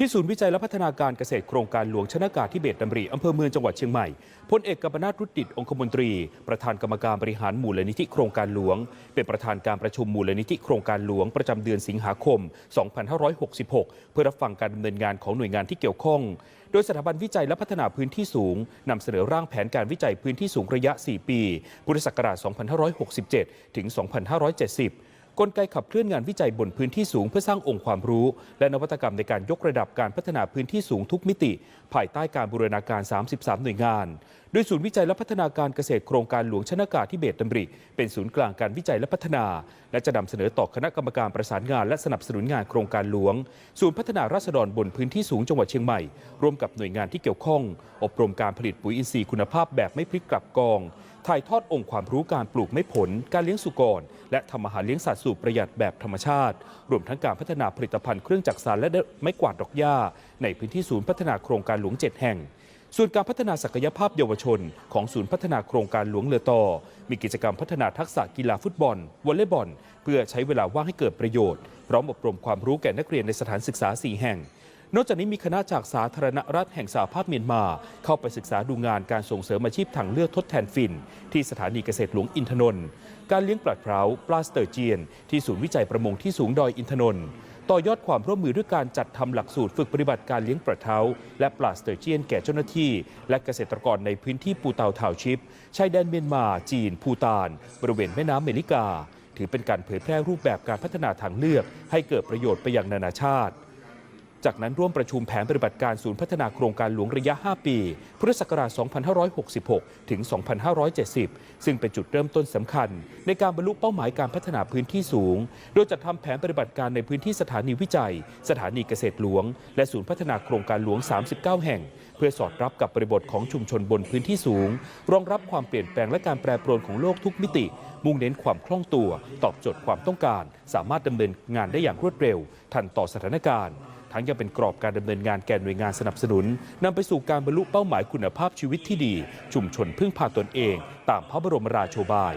ที่ศูนย์วิจัยและพัฒนาการเกษตรโครงการหลวงชนากาธิเบศดำริอำเภอเมืองจังหวัดเชียงใหม่พลเอกกัมปนาตรุดิตองคมนตรี ประธานกรรมการบริหารมูลนิธิโครงการหลวง เป็นประธานการประชุมมูลนิธิโครงการหลวงประจำเดือนสิงหาคม 2566 เพื่อรับฟังการดำเนินงานของหน่วยงานที่เกี่ยวข้อง โดยสถาบันวิจัยและพัฒนาพื้นที่สูงนำเสนอร่างแผนการวิจัยพื้นที่สูงระยะ 4 ปี พุทธศักราช 2567 ถึง 2570 กลไกขับเคลื่อนงานวิจัยบนพื้นที่สูงเพื่อสร้างองค์ความรู้ และนวัตกรรมในการยกระดับการพัฒนาพื้นที่สูงทุกมิติ ภายใต้การบูรณาการ 33 หน่วยงาน โดยศูนย์วิจัยและพัฒนาการเกษตรโครงการหลวงชนากาที่เบตดำริ เป็นศูนย์กลางการวิจัยและพัฒนา และจะนำเสนอต่อคณะกรรมการประสานงาน และสนับสนุนงานโครงการหลวง ศูนย์พัฒนาราษฎรบนพื้นที่สูงจังหวัดเชียงใหม่ ร่วมกับหน่วยงานที่เกี่ยวข้อง อบรมการผลิตปุ๋ยอินทรีย์คุณภาพแบบไม่พลิกกลับกอง ถ่ายทอดองค์ความรู้การปลูกไม่ผล การเลี้ยงสุกร และทำอาหารเลี้ยงสัตว์สูตรประหยัดแบบธรรมชาติ รวมทั้งการพัฒนาผลิตภัณฑ์เครื่องจักรสานและไม้กวาดดอกหญ้า ในพื้นที่ศูนย์พัฒนาโครงการหลวง 7 แห่งส่วนการพัฒนาศักยภาพเยาวชน ของศูนย์พัฒนาโครงการหลวงเลอต่อ มีกิจกรรมพัฒนาทักษะกีฬาฟุตบอล วอลเลย์บอล เพื่อใช้เวลาว่างให้เกิดประโยชน์ พร้อมอบรมความรู้แก่นักเรียนในสถานศึกษา 4 แห่ง นอกจากนี้มีคณะจากสาธารณรัฐแห่งสหภาพเมียนมา เข้าไปศึกษาดูงานการส่งเสริมอาชีพถังเลือดทดแทนฟิน ที่สถานีเกษตรหลวงอินทนนท์การเลี้ยงปลาเพร้าปลาสเตอร์เจียน ที่ศูนย์วิจัยประมงที่สูงดอยอินทนนท์ต่อยอดความร่วมมือด้วยการจัดทำหลักสูตรฝึกปฏิบัติการเลี้ยงปลาเท้า และปลาสเตอร์เจียนแก่เจ้าหน้าที่ และเกษตรกรในพื้นที่ปูเตาทาวชิปชายแดนเมียนมา จีน ภูตาน บริเวณแม่น้ำเมลิกา ถือเป็นการเผยแพร่รูปแบบการพัฒนาทางเลือก ให้เกิดประโยชน์ไปยังนานาชาติ จากนั้นร่วมประชุมแผนปฏิบัติการศูนย์พัฒนาโครงการหลวงระยะ 5 ปี พุทธศักราช 2566 ถึง 2570 ซึ่งเป็นจุดเริ่มต้นสำคัญ ในการบรรลุเป้าหมายการพัฒนาพื้นที่สูง โดยจัดทำแผนปฏิบัติการในพื้นที่สถานีวิจัย สถานีเกษตรหลวง และศูนย์พัฒนาโครงการหลวง 39 แห่ง เพื่อสอดรับกับบริบทของชุมชนบนพื้นที่สูง รองรับความเปลี่ยนแปลงและการแปรปรวนของโลกทุกมิติ มุ่งเน้นความคล่องตัว ตอบโจทย์ความต้องการ สามารถดำเนินงานได้อย่างรวดเร็ว ทันต่อสถานการณ์ ทั้งยังเป็นกรอบการดำเนินงานแก่หน่วยงานสนับสนุนนำไปสู่การบรรลุเป้าหมายคุณภาพชีวิตที่ดี ชุมชนพึ่งพาตนเอง ตามพระบรมราโชบาย